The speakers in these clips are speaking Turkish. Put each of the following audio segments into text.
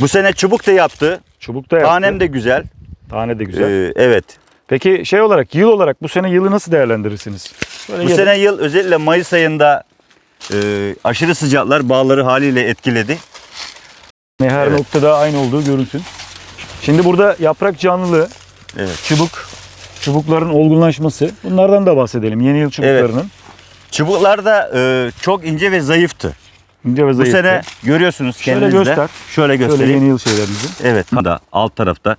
Bu sene çubuk da yaptı. çubuk da yaptı. Tanem de güzel. Tane de güzel. Ee, evet. Peki şey olarak yıl olarak bu sene yılı nasıl değerlendirirsiniz? Şöyle Bu gelin. sene yıl özellikle Mayıs ayında e, aşırı sıcaklar bağları haliyle etkiledi. Ne her Evet. noktada aynı olduğu görünsün. Şimdi burada yaprak canlılığı, Evet. çubuk, çubukların olgunlaşması bunlardan da bahsedelim. Yeni yıl çubuklarının. Çubuklar da e, çok ince ve zayıftı. İnce ve Bu zayıf. sene görüyorsunuz Şöyle kendinizde. göster. Şöyle Şöyle göstereyim. yeni yıl şeylerimizi. Evet. Da alt tarafta.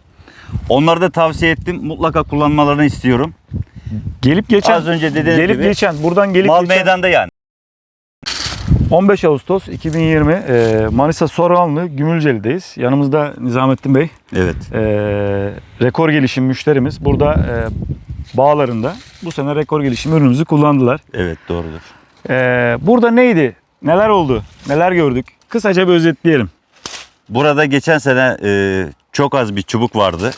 Onları da tavsiye ettim. Mutlaka kullanmalarını istiyorum. Gelip geçen Az önce dediğiniz gelip gibi geçen buradan gelip mal geçen meydanda yani. 15 Ağustos 2020 e, Manisa Soranlı Gümülceli'deyiz. Yanımızda Nizamettin Bey. Evet. E, rekor gelişim müşterimiz. Burada e, bağlarında bu sene rekor gelişim ürünümüzü kullandılar. Evet doğrudur. E, burada neydi? Neler oldu? Neler gördük? Kısaca bir özetleyelim. Burada geçen sene e, çok az bir çubuk vardı.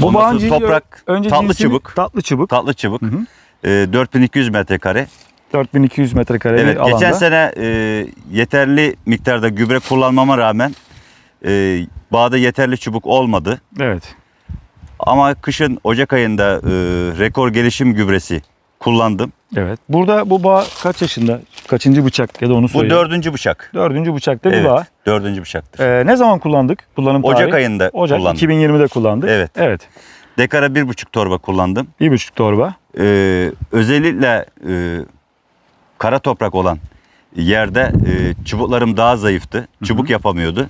Bu cinsi- toprak, önce tatlı cinsini- çubuk. Tatlı çubuk. Tatlı çubuk. Hı hı. E, 4200 metrekare. 4200 metrekare Evet bir alanda. geçen sene e, yeterli miktarda gübre kullanmama rağmen e, bağda yeterli çubuk olmadı. Evet. Ama kışın Ocak ayında e, rekor gelişim gübresi kullandım. Evet. Burada bu bağ kaç yaşında? Kaçıncı bıçak ya da onu Bu söyle. dördüncü bıçak. Dördüncü bıçakta bir Evet bağ. dördüncü bıçaktır. Ee, ne zaman kullandık? Kullanım Ocak tarihi? ayında Ocak kullandım. 2020'de kullandık. Evet. Evet. Dekara bir buçuk torba kullandım. Bir buçuk torba. Ee, özellikle e, kara toprak olan yerde e, çubuklarım daha zayıftı. Çubuk yapamıyordu.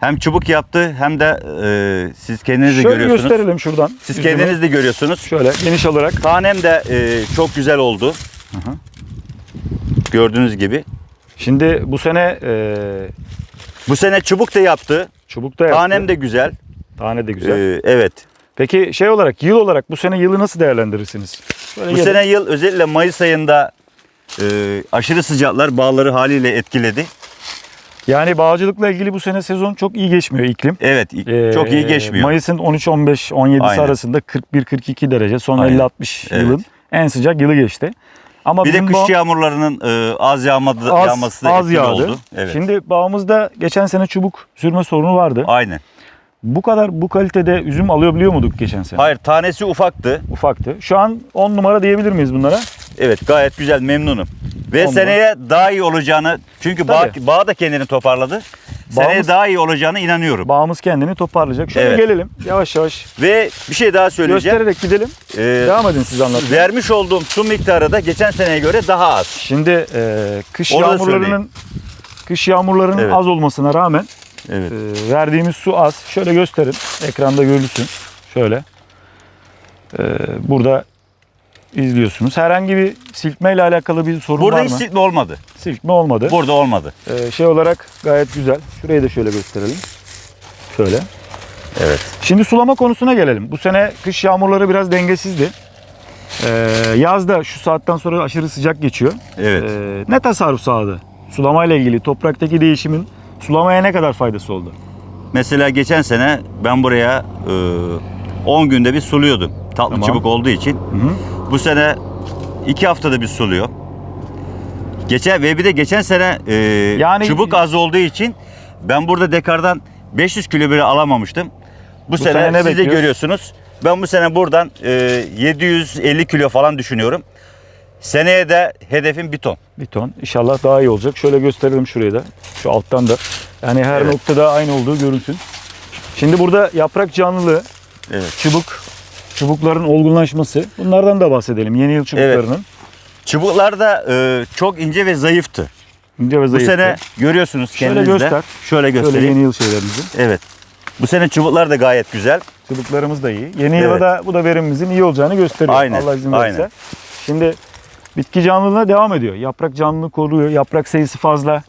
Hem çubuk yaptı hem de e, siz kendiniz de Şöyle görüyorsunuz. gösterelim şuradan. Siz Yüzünü. kendiniz de görüyorsunuz. Şöyle geniş olarak. Tanem de e, çok güzel oldu. hı. Gördüğünüz gibi. Şimdi bu sene e, Bu sene çubuk da yaptı. çubuk da yaptı. Tanem de güzel. Tane de güzel. Ee, evet. Peki şey olarak yıl olarak bu sene yılı nasıl değerlendirirsiniz? Şöyle Bu gelin. sene yıl özellikle Mayıs ayında e, aşırı sıcaklar bağları haliyle etkiledi. Yani bağcılıkla ilgili bu sene sezon çok iyi geçmiyor iklim. Evet Ee, çok iyi geçmiyor. Mayıs'ın 13-15 17'si Aynen. arasında 41-42 derece son Aynen. 50-60 Evet. yılın en sıcak yılı geçti. Ama bir de kış bağ- yağmurlarının e, az yağmadı, az, yağması da az yağdı. oldu. Evet. Şimdi bağımızda geçen sene çubuk sürme sorunu vardı. Aynen. Bu kadar bu kalitede üzüm alabiliyor muyduk geçen sene? Hayır tanesi ufaktı. Ufaktı. Şu an 10 numara diyebilir miyiz bunlara? Evet gayet güzel memnunum. Ve On seneye daha iyi olacağını çünkü bağ, Tabii. bağ da kendini toparladı. Seneye Bağımız- daha iyi olacağına inanıyorum. Bağımız kendini toparlayacak. Şöyle Evet. gelelim. Yavaş yavaş Ve bir şey daha söyleyeceğim. göstererek gidelim. Ee, Devam edin siz anlatmaya. Vermiş olduğum su miktarı da geçen seneye göre daha az. Şimdi e, kış Onu da yağmurlarının kış yağmurlarının Evet. az olmasına rağmen Evet. e, verdiğimiz su az. Şöyle gösterin. Ekranda görülsün. Şöyle. E, burada izliyorsunuz. Herhangi bir silkme ile alakalı bir sorun Burada var hiç mı? silme olmadı. Silkme olmadı. Burada olmadı. E, şey olarak gayet güzel. Şurayı da şöyle gösterelim. Şöyle. Evet. Şimdi sulama konusuna gelelim. Bu sene kış yağmurları biraz dengesizdi. Ee, yazda şu saatten sonra aşırı sıcak geçiyor. Evet. Ee, ne tasarruf sağladı? Sulama ile ilgili topraktaki değişimin sulamaya ne kadar faydası oldu? Mesela geçen sene ben buraya e, 10 günde bir suluyordum. Tatlı Tamam. çubuk olduğu için. hı. Bu sene 2 haftada bir suluyor. Geçen ve bir de geçen sene e, Yani- çubuk az olduğu için ben burada dekardan 500 kilo bile alamamıştım. Bu, sene, sene ne siz de görüyorsunuz. Ben bu sene buradan e, 750 kilo falan düşünüyorum. Seneye de hedefim bir ton. Bir ton. İnşallah daha iyi olacak. Şöyle gösterelim şurayı da. Şu alttan da. Yani her Evet. noktada aynı olduğu görünsün. Şimdi burada yaprak canlılığı, Evet. çubuk, çubukların olgunlaşması. Bunlardan da bahsedelim. Yeni yıl çubuklarının. Çubuklar da e, çok ince ve zayıftı. İnce ve Bu zayıf. sene görüyorsunuz Şöyle kendinizde. göster. Şöyle Şöyle göstereyim. yeni yıl şeylerimizi. Evet. Bu sene çubuklar da gayet güzel. Çubuklarımız da iyi. Yeni yıla Evet. da bu da verimimizin iyi olacağını gösteriyor. Aynen, Allah izin verirse. aynen. Şimdi bitki canlılığına devam ediyor. Yaprak canlılığı koruyor. Yaprak sayısı fazla.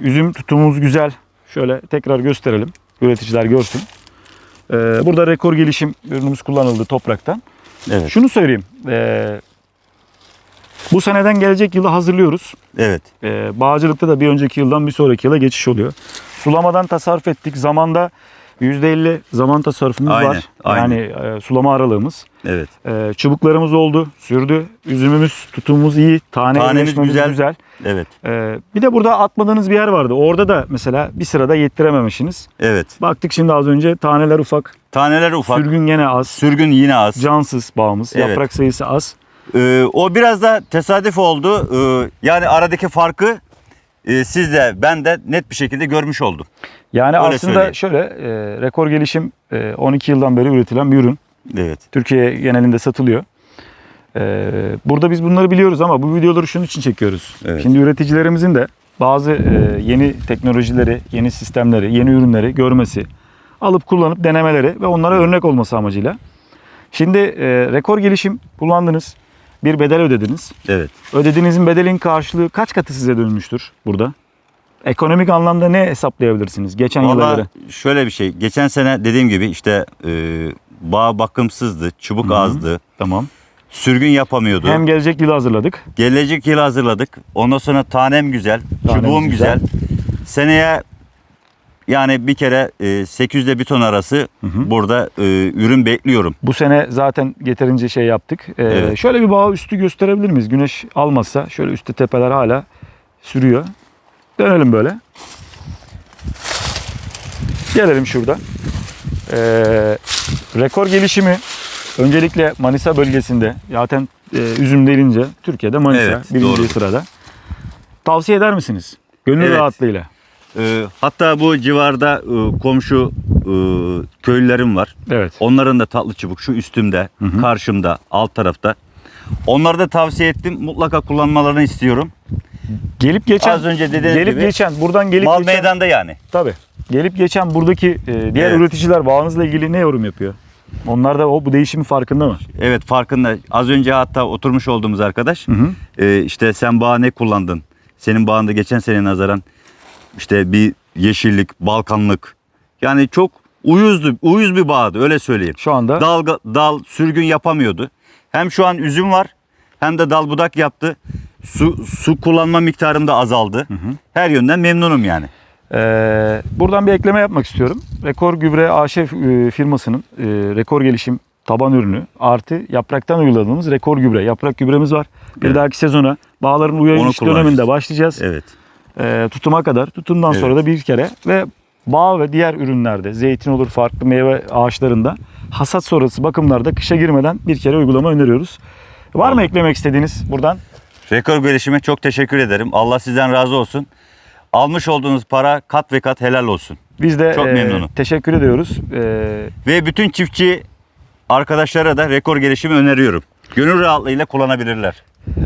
Üzüm tutumumuz güzel. Şöyle tekrar gösterelim. Üreticiler görsün. Ee, burada rekor gelişim ürünümüz kullanıldı topraktan. Evet. Şunu söyleyeyim. Ee, bu seneden gelecek yılı hazırlıyoruz. Evet. Ee, bağcılıkta da bir önceki yıldan bir sonraki yıla geçiş oluyor. Sulamadan tasarruf ettik. Zamanda %50 zaman tasarrufumuz Aynen, var. aynen. Yani e, sulama aralığımız. Evet. E, çubuklarımız oldu, sürdü. Üzümümüz, tutumumuz iyi. Tane Tanemiz güzel. güzel. Evet. E, bir de burada atmadığınız bir yer vardı. Orada da mesela bir sırada yettirememişsiniz. Evet. Baktık şimdi az önce taneler ufak, Taneler ufak. sürgün gene az, Sürgün yine az. cansız bağımız, Evet. yaprak sayısı az. Ee, o biraz da tesadüf oldu. Ee, yani aradaki farkı e, siz de ben de net bir şekilde görmüş oldum. Yani Öyle aslında söyleyeyim. şöyle e, rekor gelişim e, 12 yıldan beri üretilen bir ürün. Evet. Türkiye genelinde satılıyor. E, burada biz bunları biliyoruz ama bu videoları şunun için çekiyoruz. Evet. Şimdi üreticilerimizin de bazı e, yeni teknolojileri, yeni sistemleri, yeni ürünleri görmesi, alıp kullanıp denemeleri ve onlara örnek olması amacıyla. Şimdi e, rekor gelişim kullandınız. Bir bedel ödediniz. Evet. Ödediğinizin bedelin karşılığı kaç katı size dönmüştür burada? Ekonomik anlamda ne hesaplayabilirsiniz geçen yıla Valla göre? şöyle bir şey. Geçen sene dediğim gibi işte e, bağ bakımsızdı, çubuk azdı, Tamam. sürgün yapamıyordu. Hem gelecek yılı hazırladık. Gelecek yıl hazırladık. Ondan sonra tanem güzel, Tanemiz çubuğum güzel. güzel. Seneye yani bir kere e, 800 ile bir ton arası burada e, ürün bekliyorum. Bu sene zaten yeterince şey yaptık. Ee, Evet. Şöyle bir bağ üstü gösterebilir miyiz? Güneş almazsa şöyle üstte tepeler hala sürüyor. Dönelim böyle. Gelelim şurada. Ee, rekor gelişimi öncelikle Manisa bölgesinde zaten e, üzüm denince Türkiye'de Manisa Evet, birinci doğru. sırada. Tavsiye eder misiniz? Gönül Evet. rahatlığıyla. E, hatta bu civarda e, komşu e, köylülerim var. Evet. Onların da tatlı çubuk şu üstümde, hı. karşımda, alt tarafta. Onları da tavsiye ettim. Mutlaka kullanmalarını istiyorum. Gelip geçen Az önce dediğiniz gelip gibi geçen buradan gelip Mal geçen meydanda yani. Tabii. Gelip geçen buradaki e, diğer Evet. üreticiler bağınızla ilgili ne yorum yapıyor? Onlar da o bu değişimin farkında mı? Evet farkında. Az önce hatta oturmuş olduğumuz arkadaş Hı hı. e, işte sen bağ ne kullandın? Senin bağında geçen sene nazaran işte bir yeşillik, balkanlık. Yani çok uyuzdu, uyuz bir bağdı öyle söyleyeyim. Şu anda Dal, dal sürgün yapamıyordu. Hem şu an üzüm var hem de dal budak yaptı. Su, su kullanma miktarım da azaldı. Her yönden memnunum yani. e, buradan bir ekleme yapmak istiyorum. Rekor Gübre AŞ e, firmasının e, rekor gelişim taban ürünü artı yapraktan uyguladığımız rekor gübre. Yaprak gübremiz var. Bir Evet. dahaki sezona bağların kullanacağız. döneminde başlayacağız. Evet. E, tutuma kadar. Tutumdan Evet. sonra da bir kere ve bağ ve diğer ürünlerde zeytin olur farklı meyve ağaçlarında hasat sonrası bakımlarda kışa girmeden bir kere uygulama öneriyoruz. Var mı eklemek istediğiniz buradan? Rekor gelişime çok teşekkür ederim. Allah sizden razı olsun. Almış olduğunuz para kat ve kat helal olsun. Biz de Çok e, memnunum. teşekkür ediyoruz. E, Ve bütün çiftçi arkadaşlara da rekor gelişimi öneriyorum. Gönül rahatlığıyla kullanabilirler. e,